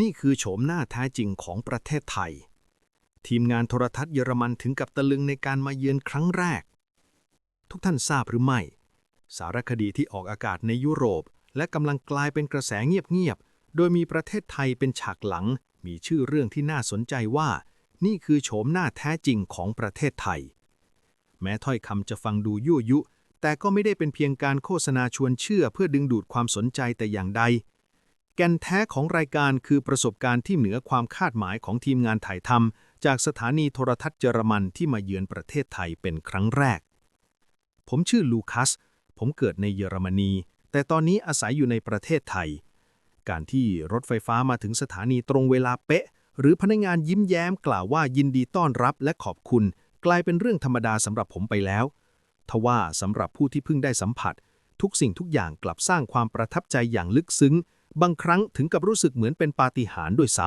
นี่คือโฉมหน้าแท้จริงของประเทศไทย ทีมงานโทรทัศน์เยอรมันถึงกับตะลึงในการมาเยือนครั้งแรก ทุกท่านทราบหรือไม่ สารคดีที่ออกอากาศในยุโรป และกำลังกลายเป็นกระแสเงียบๆ โดยมีประเทศไทยเป็นฉากหลัง มีชื่อเรื่องที่น่าสนใจว่า นี่คือโฉมหน้าแท้จริงของประเทศไทย แม้ถ้อยคำจะฟังดูยั่วยุ แต่ก็ไม่ได้เป็นเพียงการโฆษณาชวนเชื่อเพื่อดึงดูดความสนใจแต่อย่างใด แก่นแท้ของรายการคือประสบการณ์ที่เหนือความคาดหมายของทีมงานถ่ายทำจากสถานีโทรทัศน์เยอรมันที่มาเยือนประเทศไทยเป็นครั้งแรก ผมชื่อลูคัส ผมเกิดในเยอรมนี แต่ตอนนี้อาศัยอยู่ในประเทศไทย การที่รถไฟฟ้ามาถึงสถานีตรงเวลาเป๊ะ หรือพนักงานยิ้มแย้มกล่าวว่ายินดีต้อนรับและขอบคุณ กลายเป็นเรื่องธรรมดาสำหรับผมไปแล้วทว่าสำหรับผู้ที่เพิ่งได้สัมผัส ทุกสิ่งทุกอย่างกลับสร้างความประทับใจอย่างลึกซึ้ง บางครั้งถึงกับรู้สึกเหมือนเป็นปาฏิหาริย์ด้วยซ้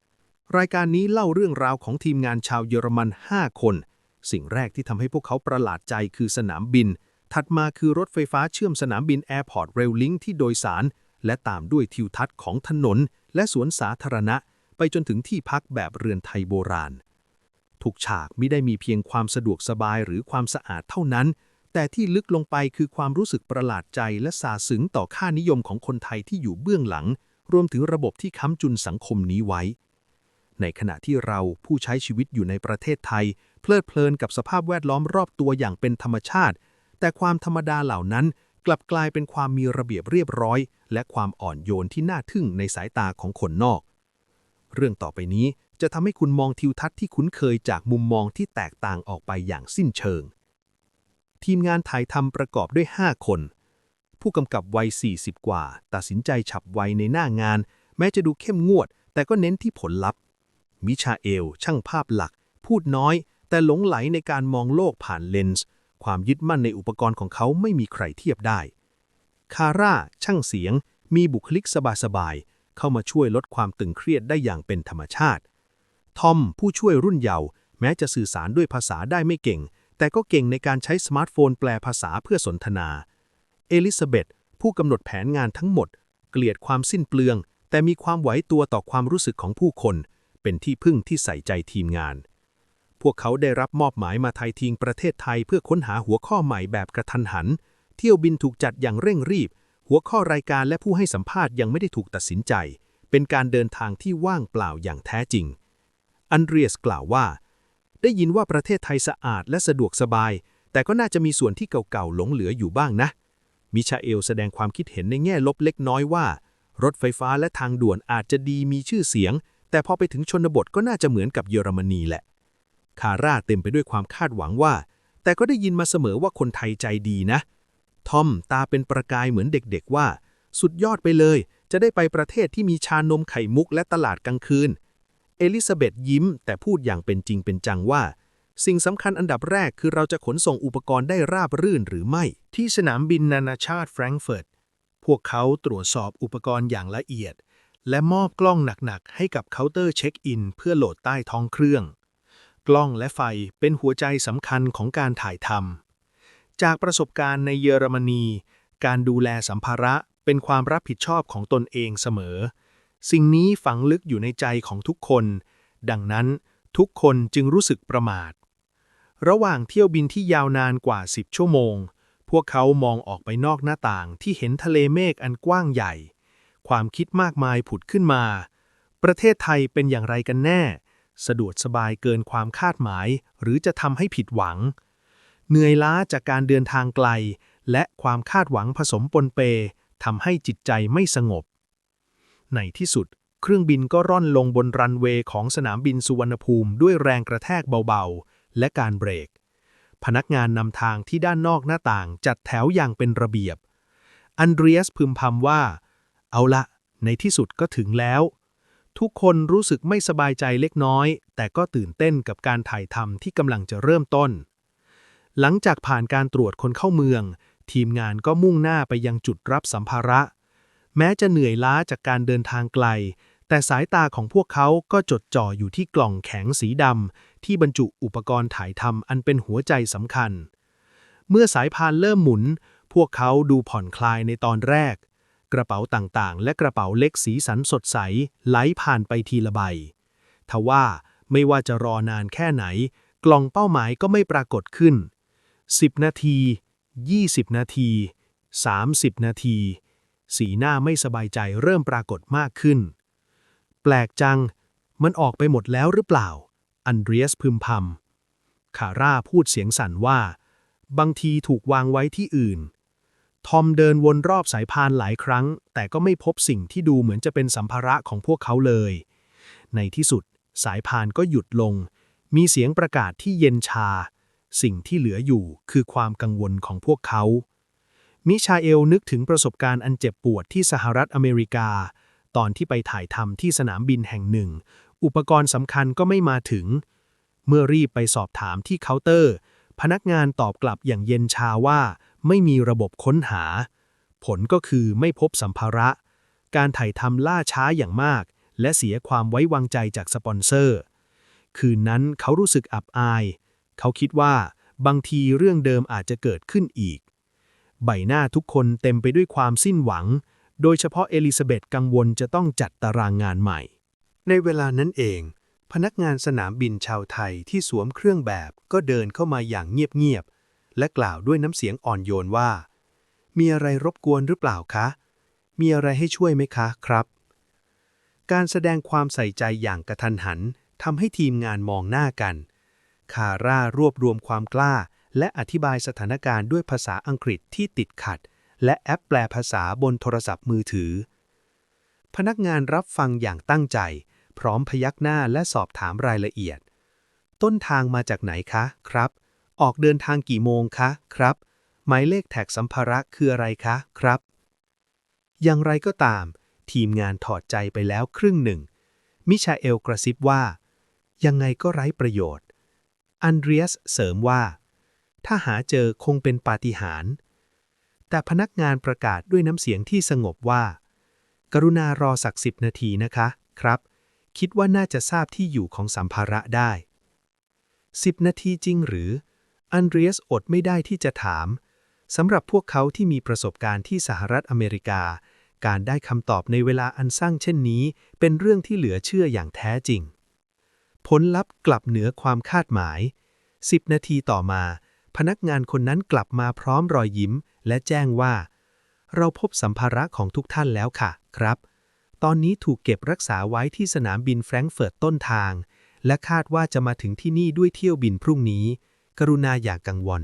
ำ รายการนี้เล่าเรื่องราวของทีมงานชาวเยอรมัน 5 คน สิ่งแรกที่ทำให้พวกเขาประหลาดใจคือสนามบิน ถัดมาคือรถไฟฟ้าเชื่อมสนามบินแอร์พอร์ตเรลลิงที่โดยสาร และตามด้วยทิวทัศน์ของถนน และสวนสาธารณะ ไปจนถึงที่พักแบบเรือนไทยโบราณ ทุกฉากไม่ได้มีเพียงความสะดวกสบายหรือความสะอาดเท่านั้น แต่ที่ลึกลงไปคือความรู้สึกประหลาดใจและสาสึงต่อค่านิยมของคนไทยที่อยู่เบื้องหลัง รวมถึงระบบที่ค้ำจุนสังคมนี้ไว้ ในขณะที่เราผู้ใช้ชีวิตอยู่ในประเทศไทย เพลิดเพลินกับสภาพแวดล้อมรอบตัวอย่างเป็นธรรมชาติ แต่ความธรรมดาเหล่านั้น กลับกลายเป็นความมีระเบียบเรียบร้อย และความอ่อนโยนที่น่าทึ่งในสายตาของคนนอก เรื่องต่อไปนี้จะทำให้คุณมองทิวทัศน์ที่คุ้นเคยจากมุมมองที่แตกต่างออกไปอย่างสิ้นเชิง ทีมงานถ่ายทำประกอบด้วย 5 คน ผู้กำกับวัย 40 กว่า ตัดสินใจฉับไวในหน้างาน แม้จะดูเข้มงวด แต่ก็เน้นที่ผลลัพธ์ มิชาเอล ช่างภาพหลัก พูดน้อย แต่หลงไหลในการมองโลกผ่านเลนส์ ความยึดมั่นในอุปกรณ์ของเขาไม่มีใครเทียบได้ คาร่า ช่างเสียง มีบุคลิกสบายๆ เข้ามาช่วยลดความตึงเครียดได้อย่างเป็นธรรมชาติ ทอม ผู้ช่วยรุ่นเยาว์แม้จะสื่อสารด้วยภาษาได้ไม่เก่ง แต่ก็เก่งในการใช้สมาร์ทโฟนแปลภาษาเพื่อสนทนา เอลิซาเบธผู้กำหนดแผนงานทั้งหมด เกลียดความสิ้นเปลือง แต่มีความไหวตัวต่อความรู้สึกของผู้คน เป็นที่พึ่งที่ใส่ใจทีมงาน พวกเขาได้รับมอบหมายมาไทยทิงประเทศไทยเพื่อค้นหาหัวข้อใหม่แบบกระทันหัน เที่ยวบินถูกจัดอย่างเร่งรีบ หัวข้อรายการและผู้ให้สัมภาษณ์ยังไม่ได้ถูกตัดสินใจ เป็นการเดินทางที่ว่างเปล่าอย่างแท้จริง อันเดรียสกล่าวว่า ได้ยินว่าประเทศไทยสะอาดและสะดวกสบาย แต่ก็น่าจะมีส่วนที่เก่าๆหลงเหลืออยู่บ้างนะ มิชาเอลแสดงความคิดเห็นในแง่ลบเล็กน้อยว่า รถไฟฟ้าและทางด่วนอาจจะดีมีชื่อเสียง แต่พอไปถึงชนบทก็น่าจะเหมือนกับเยอรมนีแหละ คาร่าเต็มไปด้วยความคาดหวังว่า แต่ก็ได้ยินมาเสมอว่าคนไทยใจดีนะ ทอมตาเป็นประกายเหมือนเด็กๆว่า สุดยอดไปเลย จะได้ไปประเทศที่มีชานมไข่มุกและตลาดกลางคืน เอลิซาเบธยิ้ม แต่พูดอย่างเป็นจริงเป็นจังว่า สิ่งสำคัญอันดับแรกคือเราจะขนส่งอุปกรณ์ได้ราบรื่นหรือไม่ ที่สนามบินนานาชาติแฟรงก์เฟิร์ตพวกเขาตรวจสอบอุปกรณ์อย่างละเอียด และมอบกล้องหนัก ๆ ให้กับเคาน์เตอร์เช็คอิน เพื่อโหลดใต้ท้องเครื่อง กล้องและไฟเป็นหัวใจสำคัญของการถ่ายทำจากประสบการณ์ในเยอรมนี การดูแลสัมภาระเป็นความรับผิดชอบของตนเองเสมอ สิ่งนี้ฝังลึกอยู่ในใจของทุกคน ดังนั้นทุกคนจึงรู้สึกประมาท ระหว่างเที่ยวบินที่ยาวนานกว่า 10 ชั่วโมง พวกเขามองออกไปนอกหน้าต่างที่เห็นทะเลเมฆอันกว้างใหญ่ ความคิดมากมายผุดขึ้นมา ประเทศไทยเป็นอย่างไรกันแน่ สะดวกสบายเกินความคาดหมาย หรือจะทำให้ผิดหวัง เหนื่อยล้าจากการเดินทางไกล และความคาดหวังผสมปนเปทำให้จิตใจไม่สงบ ในที่สุด เครื่องบินก็ร่อนลงบนรันเวย์ของสนามบินสุวรรณภูมิด้วยแรงกระแทกเบาๆ และการเบรก พนักงานนำทางที่ด้านนอกหน้าต่างจัดแถวอย่างเป็นระเบียบ อันเดรียสพึมพำว่า เอาละ ในที่สุดก็ถึงแล้ว ทุกคนรู้สึกไม่สบายใจเล็กน้อย แต่ก็ตื่นเต้นกับการถ่ายทำที่กำลังจะเริ่มต้น หลังจากผ่านการตรวจคนเข้าเมือง ทีมงานก็มุ่งหน้าไปยังจุดรับสัมภาระ แม้จะเหนื่อยล้าจากการเดินทางไกล แต่สายตาของพวกเขาก็จดจ่ออยู่ที่กล่องแข็งสีดำที่บรรจุอุปกรณ์ถ่ายทำอันเป็นหัวใจสำคัญ เมื่อสายพานเริ่มหมุน พวกเขาดูผ่อนคลายในตอนแรก กระเป๋าต่างๆ และกระเป๋าเล็กสีสันสดใสไหลผ่านไปทีละใบ ทว่าไม่ว่าจะรอนานแค่ไหน กล่องเป้าหมายก็ไม่ปรากฏขึ้น 10 นาที 20 นาที 30 นาที สีหน้าไม่สบายใจเริ่มปรากฏมากขึ้น แปลกจัง มันออกไปหมดแล้วหรือเปล่า อันเดรียสพึมพำ คาร่าพูดเสียงสั่นว่า บางทีถูกวางไว้ที่อื่น ทอมเดินวนรอบสายพานหลายครั้ง แต่ก็ไม่พบสิ่งที่ดูเหมือนจะเป็นสัมภาระของพวกเขาเลย ในที่สุดสายพานก็หยุดลง มีเสียงประกาศที่เย็นชา สิ่งที่เหลืออยู่คือความกังวลของพวกเขา มิชาเอลนึกถึงประสบการณ์อันเจ็บปวดที่สหรัฐอเมริกา ตอนที่ไปถ่ายทำที่สนามบินแห่งหนึ่ง อุปกรณ์สำคัญก็ไม่มาถึง เมื่อรีบไปสอบถามที่เคาน์เตอร์ พนักงานตอบกลับอย่างเย็นชาว่า ไม่มีระบบค้นหา ผลก็คือไม่พบสัมภาระ การถ่ายทำล่าช้าอย่างมาก และเสียความไว้วางใจจากสปอนเซอร์ คืนนั้นเขารู้สึกอับอาย เขาคิดว่า บางทีเรื่องเดิมอาจจะเกิดขึ้นอีก ใบหน้าทุกคนเต็มไปด้วยความสิ้นหวัง โดยเฉพาะเอลิซาเบธกังวลจะต้องจัดตารางงานใหม่ ในเวลานั้นเอง พนักงานสนามบินชาวไทยที่สวมเครื่องแบบก็เดินเข้ามาอย่างเงียบๆ และกล่าวด้วยน้ำเสียงอ่อนโยนว่า มีอะไรรบกวนหรือเปล่าคะ มีอะไรให้ช่วยไหมคะครับ การแสดงความใส่ใจอย่างกระทันหันทำให้ทีมงานมองหน้ากัน คาร่ารวบรวมความกล้า และอธิบายสถานการณ์ด้วยภาษาอังกฤษที่ติดขัด และแอปแปลภาษาบนโทรศัพท์มือถือ พนักงานรับฟังอย่างตั้งใจ พร้อมพยักหน้าและสอบถามรายละเอียด ต้นทางมาจากไหนคะ ครับ ออกเดินทางกี่โมงคะ ครับ หมายเลขแท็กสัมภาระคืออะไรคะ ครับ อย่างไรก็ตาม ทีมงานถอดใจไปแล้วครึ่งหนึ่ง มิชาเอลกระซิบว่า ยังไงก็ไร้ประโยชน์ อันเดรียสเสริมว่า ถ้าหาเจอคงเป็นปาฏิหาริย์แต่พนักงานประกาศด้วยน้ำเสียงที่สงบว่า กรุณารอสักสิบนาทีนะคะ ครับ คิดว่าน่าจะทราบที่อยู่ของสัมภาระได้สิบนาทีจริงหรือ อันเดรียสอดไม่ได้ที่จะถาม สำหรับพวกเขาที่มีประสบการณ์ที่สหรัฐอเมริกา การได้คำตอบในเวลาอันสั้นเช่นนี้ เป็นเรื่องที่เหลือเชื่ออย่างแท้จริง ผลลัพธ์กลับเหนือความคาดหมาย10นาทีต่อมา พนักงานคนนั้นกลับมาพร้อมรอยยิ้ม และแจ้งว่า เราพบสัมภาระของทุกท่านแล้วค่ะ ครับ ตอนนี้ถูกเก็บรักษาไว้ที่สนามบินแฟรงก์เฟิร์ตต้นทาง และคาดว่าจะมาถึงที่นี่ด้วยเที่ยวบินพรุ่งนี้ กรุณาอย่ากกังวล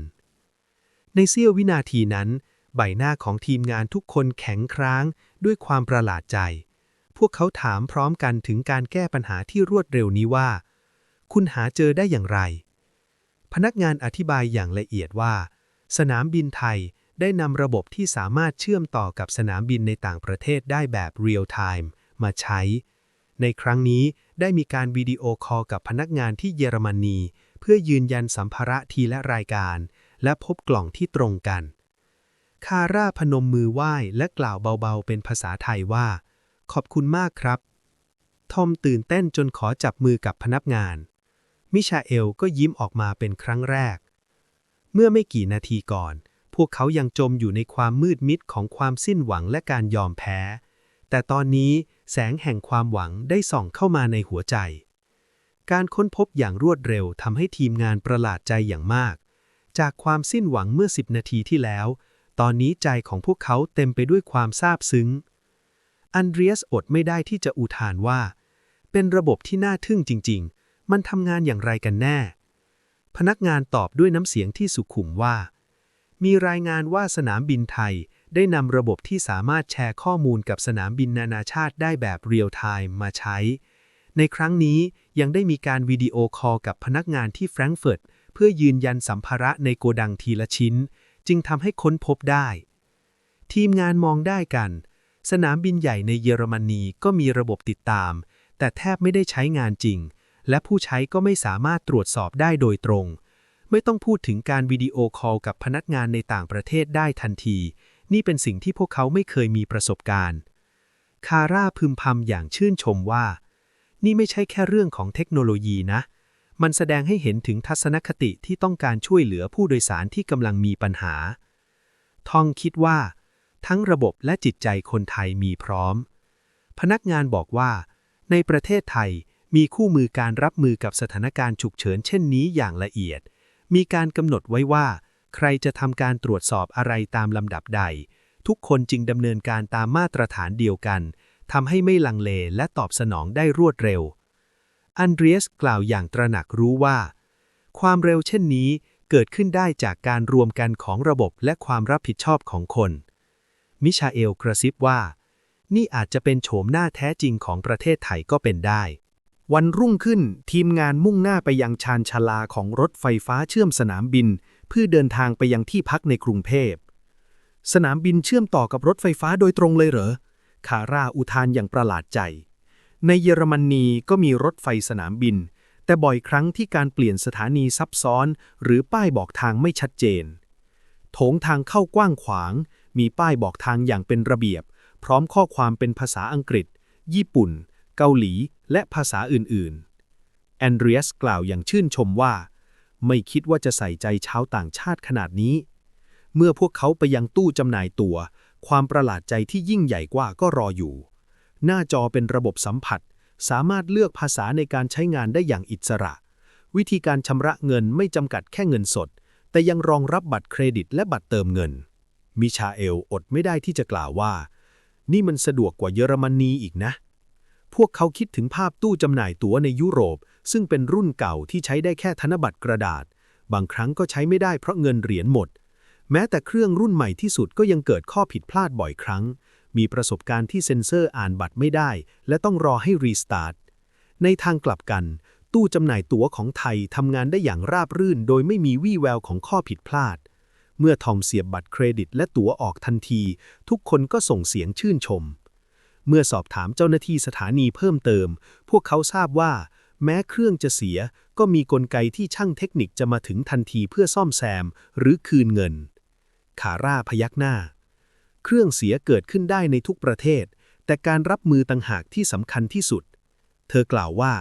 ในเสี้ยววินาทีนั้น ใบหน้าของทีมงานทุกคนแข็งคร้างด้วยความประหลาดใจ พวกเขาถามพร้อมกันถึงการแก้ปัญหาที่รวดเร็วนี้ว่า คุณหาเจอได้อย่างไร พนักงานอธิบายอย่างละเอียดว่า สนามบินไทยได้นำระบบที่สามารถเชื่อมต่อกับสนามบินในต่างประเทศได้แบบเรียลไทม์มาใช้ ในครั้งนี้ได้มีการวิดีโอคอลกับพนักงานที่เยอรมนี เพื่อยืนยันสัมภาระทีละรายการ และพบกล่องที่ตรงกัน คาร่าพนมมือไหว้และกล่าวเบาๆ เป็นภาษาไทยว่า ขอบคุณมากครับ ทอมตื่นเต้นจนขอจับมือกับพนักงาน มิชาเอลก็ยิ้มออกมาเป็นครั้งแรก เมื่อไม่กี่นาทีก่อน พวกเขายังจมอยู่ในความมืดมิดของความสิ้นหวังและการยอมแพ้ แต่ตอนนี้แสงแห่งความหวังได้ส่องเข้ามาในหัวใจ การค้นพบอย่างรวดเร็วทำให้ทีมงานประหลาดใจอย่างมาก จากความสิ้นหวังเมื่อสิบนาทีที่แล้ว ตอนนี้ใจของพวกเขาเต็มไปด้วยความซาบซึ้ง อันเดรียสอดไม่ได้ที่จะอุทานว่า เป็นระบบที่น่าทึ่งจริง ๆ มันทำงานอย่างไรกันแน่ พนักงานตอบด้วยน้ำเสียงที่สุขุมว่า มีรายงานว่าสนามบินไทยได้นำระบบที่สามารถแชร์ข้อมูลกับสนามบินนานาชาติได้แบบเรียลไทม์มาใช้ ในครั้งนี้ยังได้มีการวิดีโอคอลกับพนักงานที่แฟรงก์เฟิร์ตเพื่อยืนยันสัมภาระในโกดังทีละชิ้น จึงทำให้ค้นพบได้ ทีมงานมองได้กัน สนามบินใหญ่ในเยอรมนีก็มีระบบติดตาม แต่แทบไม่ได้ใช้งานจริง และผู้ใช้ก็ไม่สามารถตรวจสอบได้โดยตรง ไม่ต้องพูดถึงการวิดีโอคอลกับพนักงานในต่างประเทศได้ทันที นี่เป็นสิ่งที่พวกเขาไม่เคยมีประสบการณ์ คาร่าพึมพำอย่างชื่นชมว่า นี่ไม่ใช่แค่เรื่องของเทคโนโลยีนะ มันแสดงให้เห็นถึงทัศนคติที่ต้องการช่วยเหลือผู้โดยสารที่กำลังมีปัญหา ทองคิดว่า ทั้งระบบและจิตใจคนไทยมีพร้อม พนักงานบอกว่า ในประเทศไทย มีคู่มือการรับมือกับสถานการณ์ฉุกเฉินเช่นนี้อย่างละเอียด มีการกำหนดไว้ว่า ใครจะทำการตรวจสอบอะไรตามลำดับใด ทุกคนจึงดำเนินการตามมาตรฐานเดียวกันทำให้ไม่ลังเลและตอบสนองได้รวดเร็ว อันเดรียสกล่าวอย่างตระหนักรู้ว่า ความเร็วเช่นนี้เกิดขึ้นได้จากการรวมกันของระบบและความรับผิดชอบของคน มิชาเอลกระซิบว่า นี่อาจจะเป็นโฉมหน้าแท้จริงของประเทศไทยก็เป็นได้ วันรุ่งขึ้นทีมงานมุ่งหน้าไปยังชานชาลาของรถไฟฟ้าเชื่อมสนามบิน เพื่อเดินทางไปยังที่พักในกรุงเทพ สนามบินเชื่อมต่อกับรถไฟฟ้าโดยตรงเลยเหรอ คาร่าอุทานอย่างประหลาดใจ ในเยอรมนีก็มีรถไฟสนามบิน แต่บ่อยครั้งที่การเปลี่ยนสถานีซับซ้อน หรือป้ายบอกทางไม่ชัดเจน โถงทางเข้ากว้างขวาง มีป้ายบอกทางอย่างเป็นระเบียบ พร้อมข้อความเป็นภาษาอังกฤษ ญี่ปุ่น เกาหลี และภาษาอื่นๆ แอนเดรียสกล่าวอย่างชื่นชมว่า ไม่คิดว่าจะใส่ใจชาวต่างชาติขนาดนี้ เมื่อพวกเขาไปยังตู้จำหน่ายตัวความประหลาดใจที่ยิ่งใหญ่กว่าก็รออยู่ หน้าจอเป็นระบบสัมผัส สามารถเลือกภาษาในการใช้งานได้อย่างอิสระ วิธีการชำระเงินไม่จำกัดแค่เงินสด แต่ยังรองรับบัตรเครดิตและบัตรเติมเงิน มิชาเอลอดไม่ได้ที่จะกล่าวว่า นี่มันสะดวกกว่าเยอรมนีอีกนะ พวกเขาคิดถึงภาพตู้จำหน่ายตั๋วในยุโรป ซึ่งเป็นรุ่นเก่าที่ใช้ได้แค่ธนบัตรกระดาษ บางครั้งก็ใช้ไม่ได้เพราะเงินเหรียญหมด แม้แต่เครื่องรุ่นใหม่ที่สุดก็ยังเกิดข้อผิดพลาดบ่อยครั้ง มีประสบการณ์ที่เซ็นเซอร์อ่านบัตรไม่ได้ และต้องรอให้รีสตาร์ทในทางกลับกัน ตู้จำหน่ายตั๋วของไทยทำงานได้อย่างราบรื่น โดยไม่มีวี่แววของข้อผิดพลาด เมื่อทอมเสียบบัตรเครดิตและตั๋วออกทันที ทุกคนก็ส่งเสียงชื่นชม เมื่อสอบถามเจ้าหน้าที่สถานีเพิ่มเติม พวกเขาทราบว่า แม้เครื่องจะเสีย ก็มีกลไกที่ช่างเทคนิคจะมาถึงทันทีเพื่อซ่อมแซม หรือคืนเงิน คาร่าพยักหน้า เครื่องเสียเกิดขึ้นได้ในทุกประเทศ แต่การรับมือต่างหากที่สำคัญที่สุด เธอกล่าวว่า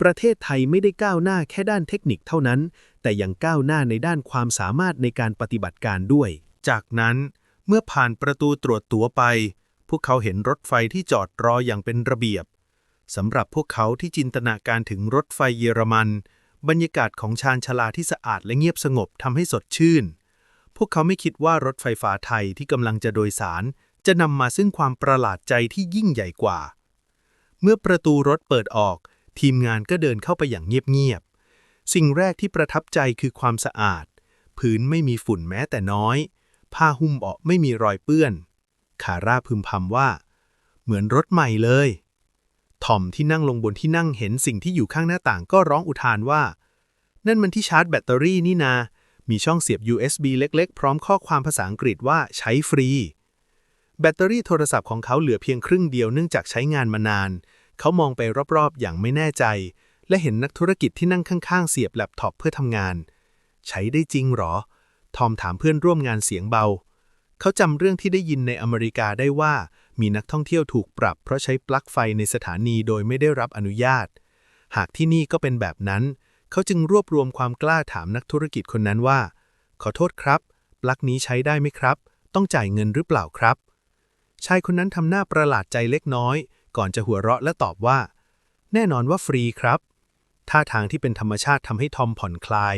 ประเทศไทยไม่ได้ก้าวหน้าแค่ด้านเทคนิคเท่านั้น แต่ยังก้าวหน้าในด้านความสามารถในการปฏิบัติการด้วย จากนั้นเมื่อผ่านประตูตรวจตั๋วไป พวกเขาเห็นรถไฟที่จอดรออย่างเป็นระเบียบสำหรับพวกเขาที่จินตนาการถึงรถไฟเยอรมัน บรรยากาศของชานชาลาที่สะอาดและเงียบสงบทำให้สดชื่น พวกเขาไม่คิดว่ารถไฟฟ้าไทยที่กำลังจะโดยสาร จะนำมาซึ่งความประหลาดใจที่ยิ่งใหญ่กว่า เมื่อประตูรถเปิดออก ทีมงานก็เดินเข้าไปอย่างเงียบๆสิ่งแรกที่ประทับใจคือความสะอาด พื้นไม่มีฝุ่นแม้แต่น้อย ผ้าหุ้มเบาะไม่มีรอยเปื้อน คาร่าพึมพำว่า เหมือนรถใหม่เลยทอมที่นั่งลงบนที่นั่งเห็นสิ่งที่อยู่ข้างหน้าต่างก็ร้องอุทานว่า นั่นมันที่ชาร์จแบตเตอรี่นี่นา มีช่องเสียบ USB เล็กๆ พร้อมข้อความภาษาอังกฤษว่าใช้ฟรี แบตเตอรี่โทรศัพท์ของเขาเหลือเพียงครึ่งเดียวเนื่องจากใช้งานมานาน เขามองไปรอบๆ อย่างไม่แน่ใจ และเห็นนักธุรกิจที่นั่งข้างๆ เสียบแล็ปท็อปเพื่อทำงาน ใช้ได้จริงหรอ ทอมถามเพื่อนร่วมงานเสียงเบา เขาจำเรื่องที่ได้ยินในอเมริกาได้ว่า มีนักท่องเที่ยวถูกปรับ เพราะใช้ปลั๊กไฟในสถานีโดยไม่ได้รับอนุญาต หากที่นี่ก็เป็นแบบนั้น เขาจึงรวบรวมความกล้าถามนักธุรกิจคนนั้นว่า ขอโทษครับ ปลั๊กนี้ใช้ได้ไหมครับ ต้องจ่ายเงินหรือเปล่าครับ ชายคนนั้นทำหน้าประหลาดใจเล็กน้อย ก่อนจะหัวเราะและตอบว่า แน่นอนว่าฟรีครับท่าทางที่เป็นธรรมชาติทำให้ทอมผ่อนคลาย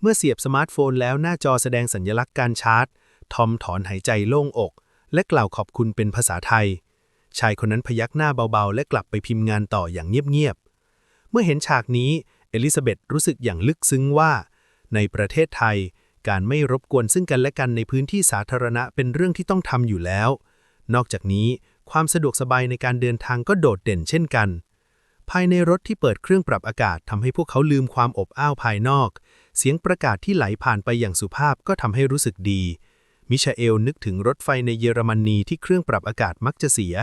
เมื่อเสียบสมาร์ทโฟนแล้วหน้าจอแสดงสัญลักษณ์การชาร์จ ทอมถอนหายใจโล่งอก และกล่าวขอบคุณเป็นภาษาไทย ชายคนนั้นพยักหน้าเบาๆ และกลับไปพิมพ์งานต่ออย่างเงียบๆ เมื่อเห็นฉากนี้ เอลิซาเบธรู้สึกอย่างลึกซึ้งว่า ในประเทศไทย การไม่รบกวนซึ่งกันและกันในพื้นที่สาธารณะเป็นเรื่องที่ต้องทำอยู่แล้ว นอกจากนี้ความสะดวกสบายในการเดินทางก็โดดเด่นเช่นกัน ภายในรถที่เปิดเครื่องปรับอากาศทำให้พวกเขาลืมความอบอ้าวภายนอก เสียงประกาศที่ไหลผ่านไปอย่างสุภาพก็ทำให้รู้สึกดี มิชาเอลนึกถึงรถไฟในเยอรมนีที่เครื่องปรับอากาศมักจะเสีย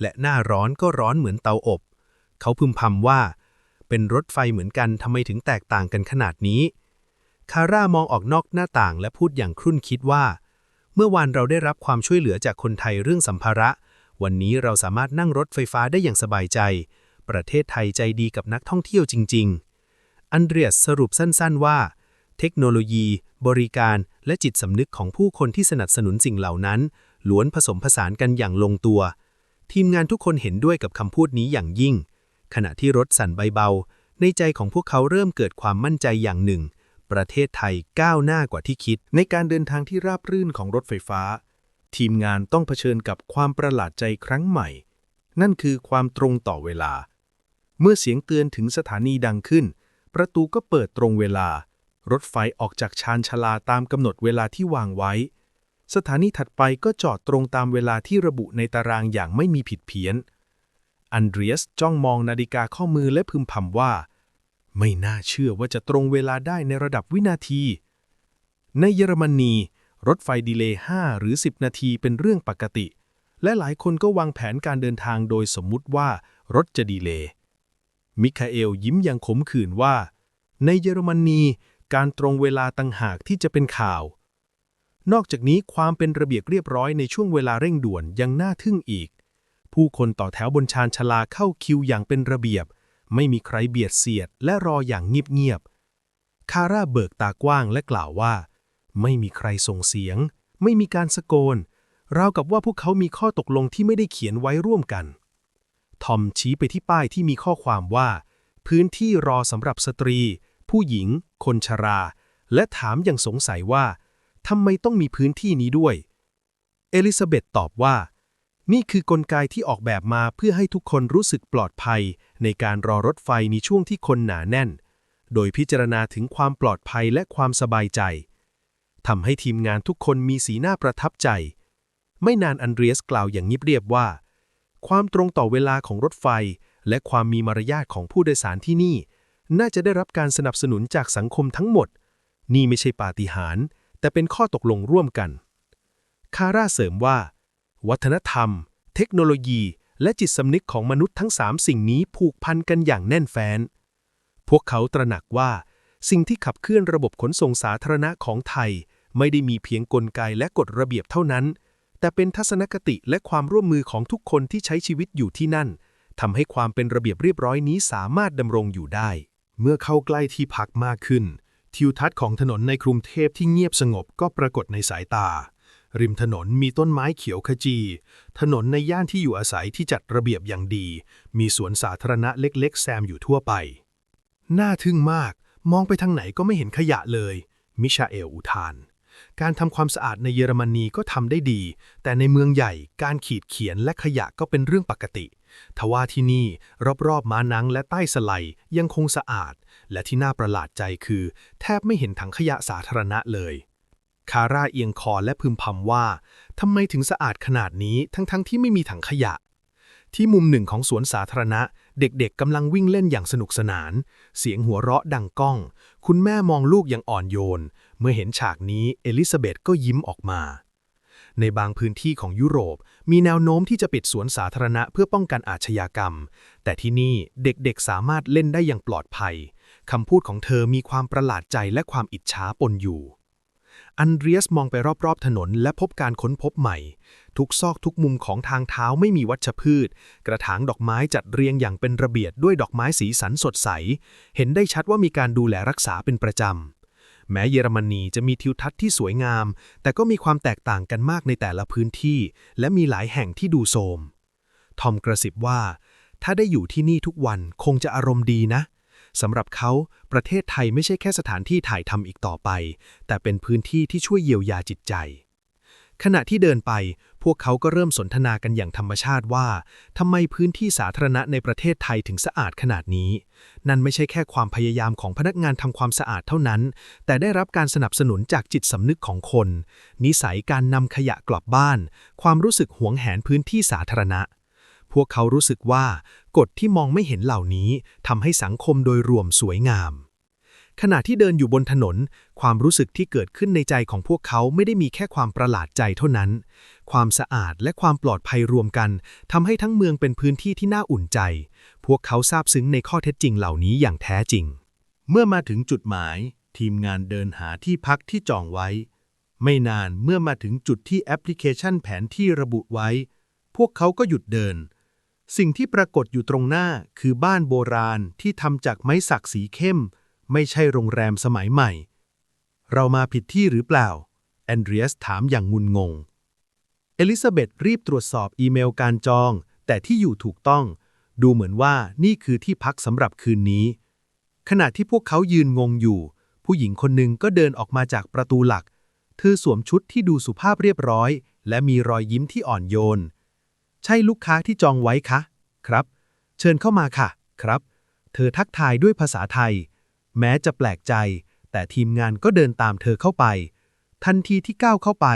และหน้าร้อนก็ร้อนเหมือนเตาอบ เขาพึมพำว่า เป็นรถไฟเหมือนกันทำไมถึงแตกต่างกันขนาดนี้ คาร่ามองออกนอกหน้าต่างและพูดอย่างครุ่นคิดว่า เมื่อวานเราได้รับความช่วยเหลือจากคนไทยเรื่องสัมภาระ วันนี้เราสามารถนั่งรถไฟฟ้าได้อย่างสบายใจ ประเทศไทยใจดีกับนักท่องเที่ยวจริง ๆ อันเดรียสสรุปสั้นๆว่า เทคโนโลยี บริการ และจิตสำนึกของผู้คนที่สนับสนุนสิ่งเหล่านั้น ล้วนผสมผสานกันอย่างลงตัว ทีมงานทุกคนเห็นด้วยกับคำพูดนี้อย่างยิ่ง ขณะที่รถสั่นใบเบา ในใจของพวกเขาเริ่มเกิดความมั่นใจอย่างหนึ่ง ประเทศไทยก้าวหน้ากว่าที่คิด ในการเดินทางที่ราบรื่นของรถไฟฟ้า ทีมงานต้องเผชิญกับความประหลาดใจครั้งใหม่ นั่นคือความตรงต่อเวลา เมื่อเสียงเตือนถึงสถานีดังขึ้น ประตูก็เปิดตรงเวลา รถไฟออกจากชานชาลาตามกำหนดเวลาที่วางไว้ สถานีถัดไปก็จอดตรงตามเวลาที่ระบุในตารางอย่างไม่มีผิดเพี้ยน อันเดรียสจ้องมองนาฬิกาข้อมือและพึมพำว่า ไม่น่าเชื่อว่าจะตรงเวลาได้ในระดับวินาที ในเยอรมนี รถไฟดีเลย์5หรือ 10 นาทีเป็นเรื่องปกติ และหลายคนก็วางแผนการเดินทางโดยสมมุติว่ารถจะดีเลย์มิคาเอลยิ้มอย่างขมขื่นว่า ในเยอรมนี การตรงเวลาต่างหากที่จะเป็นข่าว นอกจากนี้ความเป็นระเบียบเรียบร้อยในช่วงเวลาเร่งด่วนยังน่าทึ่งอีก ผู้คนต่อแถวบนชานชาลาเข้าคิวอย่างเป็นระเบียบ ไม่มีใครเบียดเสียดและรออย่างเงียบๆ คาร่าเบิกตากว้างและกล่าวว่า ไม่มีใครส่งเสียง ไม่มีการสะโกนราวกับว่าพวกเขามีข้อตกลงที่ไม่ได้เขียนไว้ร่วมกัน ทอมชี้ไปที่ป้ายที่มีข้อความว่า พื้นที่รอสำหรับสตรี ผู้หญิง คนชรา และถามอย่างสงสัยว่าทำไมต้องมีพื้นที่นี้ด้วย เอลิซาเบธตอบว่า นี่คือกลไกที่ออกแบบมาเพื่อให้ทุกคนรู้สึกปลอดภัย ในการรอรถไฟในช่วงที่คนหนาแน่น โดยพิจารณาถึงความปลอดภัยและความสบายใจทำให้ทีมงานทุกคนมีสีหน้าประทับใจ ไม่นานอันเดรียสกล่าวอย่างเงียบๆว่า ความตรงต่อเวลาของรถไฟ และความมีมารยาทของผู้โดยสารที่นี่ น่าจะได้รับการสนับสนุนจากสังคมทั้งหมด นี่ไม่ใช่ปาฏิหาริย์แต่เป็นข้อตกลงร่วมกัน คาร่าเสริมว่า วัฒนธรรม เทคโนโลยี และจิตสำนึกของมนุษย์ทั้งสามสิ่งนี้ผูกพันกันอย่างแน่นแฟ้น พวกเขาตระหนักว่า สิ่งที่ขับเคลื่อนระบบขนส่งสาธารณะของไทย ไม่ได้มีเพียงกลไกและกฎระเบียบเท่านั้น แต่เป็นทัศนคติและความร่วมมือของทุกคนที่ใช้ชีวิตอยู่ที่นั่นทำให้ความเป็นระเบียบเรียบร้อยนี้สามารถดำรงอยู่ได้ เมื่อเข้าใกล้ที่พักมากขึ้น ทิวทัศน์ของถนนในกรุงเทพที่เงียบสงบก็ปรากฏในสายตา ริมถนนมีต้นไม้เขียวขจี ถนนในย่านที่อยู่อาศัยที่จัดระเบียบอย่างดี มีสวนสาธารณะเล็กๆ แซมอยู่ทั่วไป น่าทึ่งมาก มองไปทางไหนก็ไม่เห็นขยะเลย มิชาเอลอุทาน การทำความสะอาดในเยอรมนีก็ทำได้ดี แต่ในเมืองใหญ่การขีดเขียนและขยะก็เป็นเรื่องปกติ ทว่าที่นี่รอบๆม้านังและใต้สไลด์ยังคงสะอาด และที่น่าประหลาดใจคือ แทบไม่เห็นถังขยะสาธารณะเลย คาร่าเอียงคอและพึมพำว่าทำไมถึงสะอาดขนาดนี้ทั้งๆทที่ไม่มีถังขยะ ที่มุมหนึ่งของสวนสาธารณะเด็กๆกำลังวิ่งเล่นอย่างสนุกสนาน เสียงหัวเราะดังก้อง คุณแม่มองลูกอย่างอ่อนโยน เมื่อเห็นฉากนี้เอลิซาเบธก็ยิ้มออกมา ในบางพื้นที่ของยุโรป มีแนวโน้มที่จะปิดสวนสาธารณะเพื่อป้องกันอาชญากรรม แต่ที่นี่เด็กๆสามารถเล่นได้อย่างปลอดภัยคำพูดของเธอมีความประหลาดใจและความอิจฉาปนอยู่ อันเดรียสมองไปรอบๆถนนและพบการค้นพบใหม่ ทุกซอกทุกมุมของทางเท้าไม่มีวัชพืช กระถางดอกไม้จัดเรียงอย่างเป็นระเบียบด้วยดอกไม้สีสันสดใส เห็นได้ชัดว่ามีการดูแลรักษาเป็นประจำ แม้เยอรมนีจะมีทิวทัศน์ที่สวยงาม แต่ก็มีความแตกต่างกันมากในแต่ละพื้นที่ และมีหลายแห่งที่ดูโทมทอมกระสิบว่า ถ้าได้อยู่ที่นี่ทุกวันคงจะอารมณ์ดีนะสำหรับเขาประเทศไทยไม่ใช่แค่สถานที่ถ่ายทำอีกต่อไป แต่เป็นพื้นที่ที่ช่วยเยียวยาจิตใจ ขณะที่เดินไป พวกเขาก็เริ่มสนทนากันอย่างธรรมชาติว่าทำไมพื้นที่สาธารณะในประเทศไทยถึงสะอาดขนาดนี้ นั่นไม่ใช่แค่ความพยายามของพนักงานทำความสะอาดเท่านั้น แต่ได้รับการสนับสนุนจากจิตสำนึกของคน นิสัยการนำขยะกลับบ้าน ความรู้สึกหวงแหนพื้นที่สาธารณะ พวกเขารู้สึกว่ากฎที่มองไม่เห็นเหล่านี้ทำให้สังคมโดยรวมสวยงาม ขณะที่เดินอยู่บนถนน ความรู้สึกที่เกิดขึ้นในใจของพวกเขาไม่ได้มีแค่ความประหลาดใจเท่านั้น ความสะอาดและความปลอดภัยรวมกันทำให้ทั้งเมืองเป็นพื้นที่ที่น่าอุ่นใจ พวกเขาซาบซึ้งในข้อเท็จจริงเหล่านี้อย่างแท้จริง เมื่อมาถึงจุดหมาย ทีมงานเดินหาที่พักที่จองไว้ ไม่นานเมื่อมาถึงจุดที่แอปพลิเคชันแผนที่ระบุไว้ พวกเขาก็หยุดเดินสิ่งที่ปรากฏอยู่ตรงหน้าคือบ้านโบราณที่ทำจากไม้สักสีเข้ม ไม่ใช่โรงแรมสมัยใหม่ เรามาผิดที่หรือเปล่า แอนเดรียสถามอย่างงุนงงเอเอลิซาเบธรีบตรวจสอบอีเมลการจอง แต่ที่อยู่ถูกต้อง ดูเหมือนว่านี่คือที่พักสำหรับคืนนี้ ขณะที่พวกเขายืนงงอยู่ ผู้หญิงคนหนึ่งก็เดินออกมาจากประตูหลัก เธอสวมชุดที่ดูสุภาพเรียบร้อย และมีรอยยิ้มที่อ่อนโยน ใช่ลูกค้าที่จองไว้คะ ครับ เชิญเข้ามาค่ะ ครับ เธอทักทายด้วยภาษาไทย แม้จะแปลกใจ แต่ทีมงานก็เดินตามเธอเข้าไป ทันทีที่ก้าวเข้าไป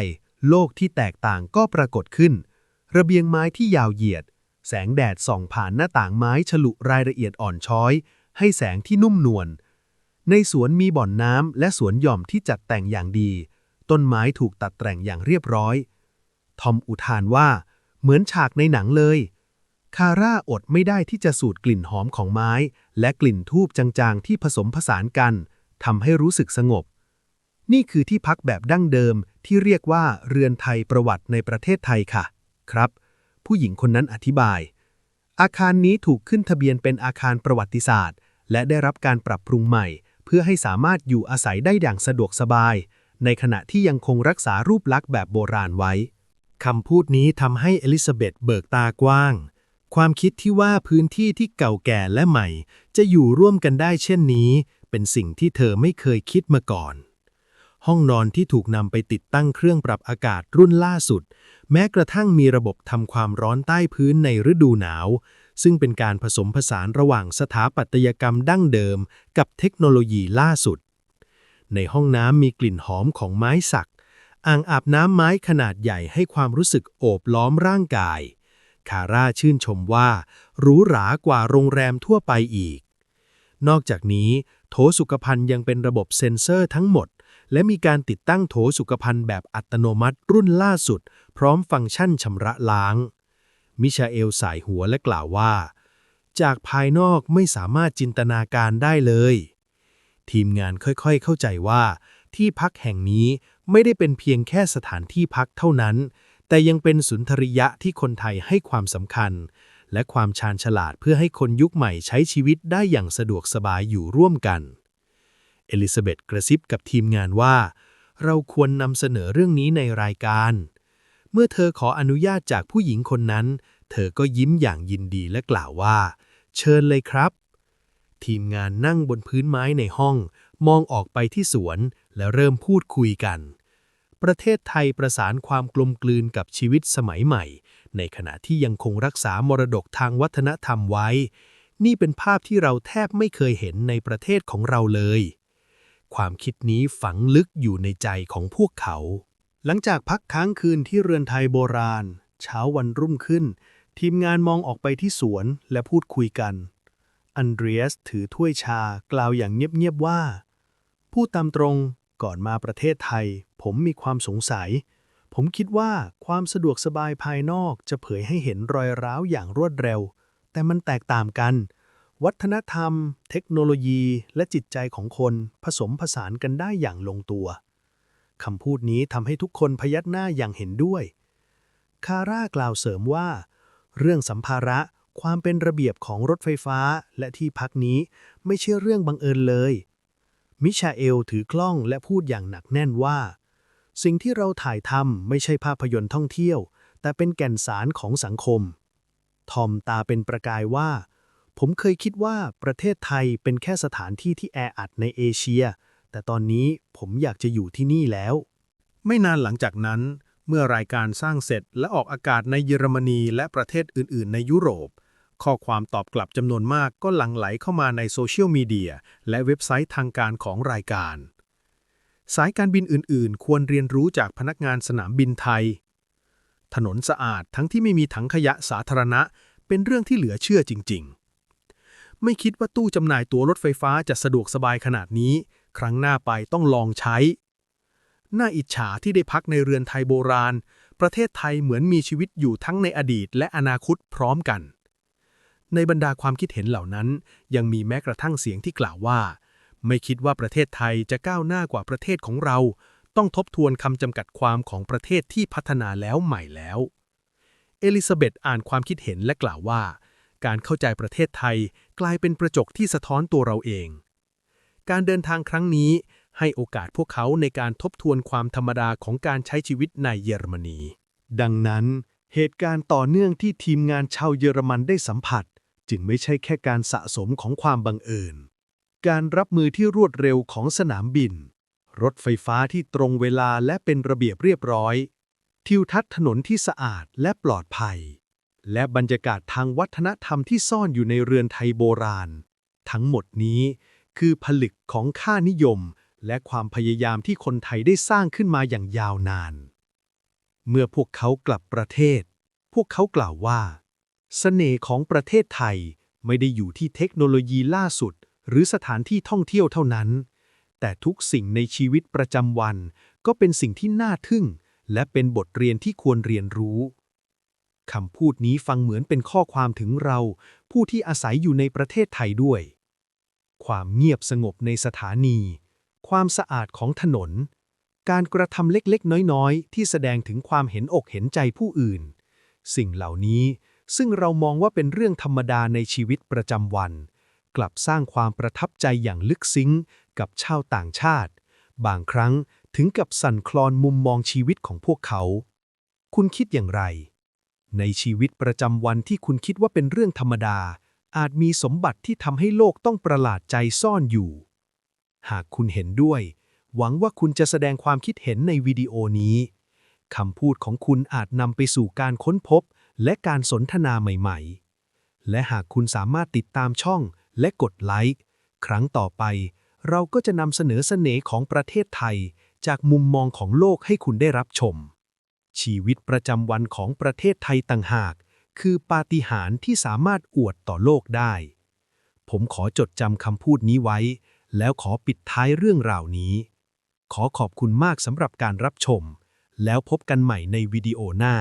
โลกที่แตกต่างก็ปรากฏขึ้น ระเบียงไม้ที่ยาวเหยียด แสงแดดส่องผ่านหน้าต่างไม้ฉลุรายละเอียดอ่อนช้อย ให้แสงที่นุ่มนวลในสวนมีบ่อนน้ำและสวนหย่อมที่จัดแต่งอย่างดี ต้นไม้ถูกตัดแต่งอย่างเรียบร้อย ทอมอุทานว่า เหมือนฉากในหนังเลย คาร่าอดไม่ได้ที่จะสูดกลิ่นหอมของไม้ และกลิ่นทูบจางๆ ที่ผสมผสานกันทำให้รู้สึกสงบ นี่คือที่พักแบบดั้งเดิมที่เรียกว่าเรือนไทยประวัติในประเทศไทยค่ะ ครับ ผู้หญิงคนนั้นอธิบาย อาคารนี้ถูกขึ้นทะเบียนเป็นอาคารประวัติศาสตร์ และได้รับการปรับปรุงใหม่ เพื่อให้สามารถอยู่อาศัยได้อย่างสะดวกสบาย ในขณะที่ยังคงรักษารูปลักษณ์แบบโบราณไว้คำพูดนี้ทำให้เอลิซาเบธเบิกตากว้าง ความคิดที่ว่าพื้นที่ที่เก่าแก่และใหม่ จะอยู่ร่วมกันได้เช่นนี้ เป็นสิ่งที่เธอไม่เคยคิดมาก่อน ห้องนอนที่ถูกนำไปติดตั้งเครื่องปรับอากาศรุ่นล่าสุด แม้กระทั่งมีระบบทำความร้อนใต้พื้นในฤดูหนาว ซึ่งเป็นการผสมผสานระหว่างสถาปัตยกรรมดั้งเดิม กับเทคโนโลยีล่าสุด ในห้องน้ำมีกลิ่นหอมของไม้สัก อ่างอาบน้ำไม้ขนาดใหญ่ให้ความรู้สึกโอบล้อมร่างกาย คาร่าชื่นชมว่าหรูหรากว่าโรงแรมทั่วไปอีก นอกจากนี้ โถสุขภัณฑ์ยังเป็นระบบเซ็นเซอร์ทั้งหมด และมีการติดตั้งโถสุขภัณฑ์แบบอัตโนมัติรุ่นล่าสุด พร้อมฟังก์ชันชำระล้าง มิชาเอลสายหัวและกล่าวว่า จากภายนอกไม่สามารถจินตนาการได้เลย ทีมงานค่อยๆเข้าใจว่า ที่พักแห่งนี้ไม่ได้เป็นเพียงแค่สถานที่พักเท่านั้น แต่ยังเป็นสุนทรียะที่คนไทยให้ความสำคัญ และความชาญฉลาดเพื่อให้คนยุคใหม่ใช้ชีวิตได้อย่างสะดวกสบายอยู่ร่วมกัน เอลิซาเบธกระซิบกับทีมงานว่า เราควรนำเสนอเรื่องนี้ในรายการ เมื่อเธอขออนุญาตจากผู้หญิงคนนั้น เธอก็ยิ้มอย่างยินดีและกล่าวว่า เชิญเลยครับ ทีมงานนั่งบนพื้นไม้ในห้อง มองออกไปที่สวน และเริ่มพูดคุยกัน ประเทศไทยประสานความกลมกลืนกับชีวิตสมัยใหม่ ในขณะที่ยังคงรักษามรดกทางวัฒนธรรมไว้ นี่เป็นภาพที่เราแทบไม่เคยเห็นในประเทศของเราเลย ความคิดนี้ฝังลึกอยู่ในใจของพวกเขา หลังจากพักค้างคืนที่เรือนไทยโบราณ เช้าวันรุ่งขึ้น ทีมงานมองออกไปที่สวนและพูดคุยกัน อันเดรียสถือถ้วยชากล่าวอย่างเงียบๆว่า พูดตามตรง ก่อนมาประเทศไทย ผมมีความสงสัย ผมคิดว่าความสะดวกสบายภายนอกจะเผยให้เห็นรอยร้าวอย่างรวดเร็ว แต่มันแตกต่างกัน วัฒนธรรม เทคโนโลยี และจิตใจของคนผสมผสานกันได้อย่างลงตัวคำพูดนี้ทำให้ทุกคนพยักหน้าอย่างเห็นด้วย คาร่ากล่าวเสริมว่า เรื่องสัมภาระความเป็นระเบียบของรถไฟฟ้าและที่พักนี้ไม่ใช่เรื่องบังเอิญเลย มิชาเอลถือกล้องและพูดอย่างหนักแน่นว่า สิ่งที่เราถ่ายทำไม่ใช่ภาพยนตร์ท่องเที่ยว แต่เป็นแก่นสารของสังคม ทอมตาเป็นประกายว่า ผมเคยคิดว่าประเทศไทยเป็นแค่สถานที่ที่แออัดในเอเชีย แต่ตอนนี้ผมอยากจะอยู่ที่นี่แล้ว ไม่นานหลังจากนั้น เมื่อรายการสร้างเสร็จและออกอากาศในเยอรมนีและประเทศอื่น ๆ ในยุโรป ข้อความตอบกลับจำนวนมากก็หลั่งไหลเข้ามาในโซเชียลมีเดียและเว็บไซต์ทางการของรายการ สายการบินอื่นๆ ควรเรียนรู้จากพนักงานสนามบินไทย ถนนสะอาดทั้งที่ไม่มีถังขยะสาธารณะ เป็นเรื่องที่เหลือเชื่อจริง ๆ ไม่คิดว่าตู้จำหน่ายตั๋วรถไฟฟ้าจะสะดวกสบายขนาดนี้ ครั้งหน้าไปต้องลองใช้ น่าอิจฉาที่ได้พักในเรือนไทยโบราณ ประเทศไทยเหมือนมีชีวิตอยู่ทั้งในอดีตและอนาคตพร้อมกัน ในบรรดาความคิดเห็นเหล่านั้น ยังมีแม้กระทั่งเสียงที่กล่าวว่า ไม่คิดว่าประเทศไทยจะก้าวหน้ากว่าประเทศของเรา ต้องทบทวนคำจำกัดความของประเทศที่พัฒนาแล้วใหม่แล้ว เอลิซาเบธอ่านความคิดเห็นและกล่าวว่า การเข้าใจประเทศไทยกลายเป็นประจกที่สะท้อนตัวเราเอง การเดินทางครั้งนี้ให้โอกาสพวกเขาในการทบทวนความธรรมดาของการใช้ชีวิตในเยอรมนี ดังนั้น เหตุการณ์ต่อเนื่องที่ทีมงานชาวเยอรมันได้สัมผัส จึงไม่ใช่แค่การสะสมของความบังเอิญ การรับมือที่รวดเร็วของสนามบิน รถไฟฟ้าที่ตรงเวลาและเป็นระเบียบเรียบร้อย ทิวทัศน์ถนนที่สะอาดและปลอดภัย และบรรยากาศทางวัฒนธรรมที่ซ่อนอยู่ในเรือนไทยโบราณ ทั้งหมดนี้คือผลึกของค่านิยม และความพยายามที่คนไทยได้สร้างขึ้นมาอย่างยาวนาน เมื่อพวกเขากลับประเทศ พวกเขากล่าวว่า เสน่ห์ของประเทศไทยไม่ได้อยู่ที่เทคโนโลยีล่าสุด หรือสถานที่ท่องเที่ยวเท่านั้น แต่ทุกสิ่งในชีวิตประจำวัน ก็เป็นสิ่งที่น่าทึ่ง และเป็นบทเรียนที่ควรเรียนรู้คำพูดนี้ฟังเหมือนเป็นข้อความถึงเรา ผู้ที่อาศัยอยู่ในประเทศไทยด้วย ความเงียบสงบในสถานี ความสะอาดของถนน การกระทำเล็กๆ น้อยๆ ที่แสดงถึงความเห็นอกเห็นใจผู้อื่น สิ่งเหล่านี้ ซึ่งเรามองว่าเป็นเรื่องธรรมดาในชีวิตประจำวัน กลับสร้างความประทับใจอย่างลึกซึ้ง กับชาวต่างชาติ บางครั้งถึงกับสั่นคลอนมุมมองชีวิตของพวกเขา คุณคิดอย่างไร ในชีวิตประจำวันที่คุณคิดว่าเป็นเรื่องธรรมดา อาจมีสมบัติที่ทำให้โลกต้องประหลาดใจซ่อนอยู่ หากคุณเห็นด้วย หวังว่าคุณจะแสดงความคิดเห็นในวิดีโอนี้คำพูดของคุณอาจนำไปสู่การค้นพบ และการสนทนาใหม่ๆ และหากคุณสามารถติดตามช่องและกดไลค์ครั้งต่อไป เราก็จะนำเสนอเสน่ห์ของประเทศไทย จากมุมมองของโลกให้คุณได้รับชม ชีวิตประจำวันของประเทศไทยต่างหาก คือปาฏิหาริย์ที่สามารถอวดต่อโลกได้ ผมขอจดจำคำพูดนี้ไว้ แล้วขอปิดท้ายเรื่องราวนี้ ขอขอบคุณมากสำหรับการรับชม แล้วพบกันใหม่ในวิดีโอหน้า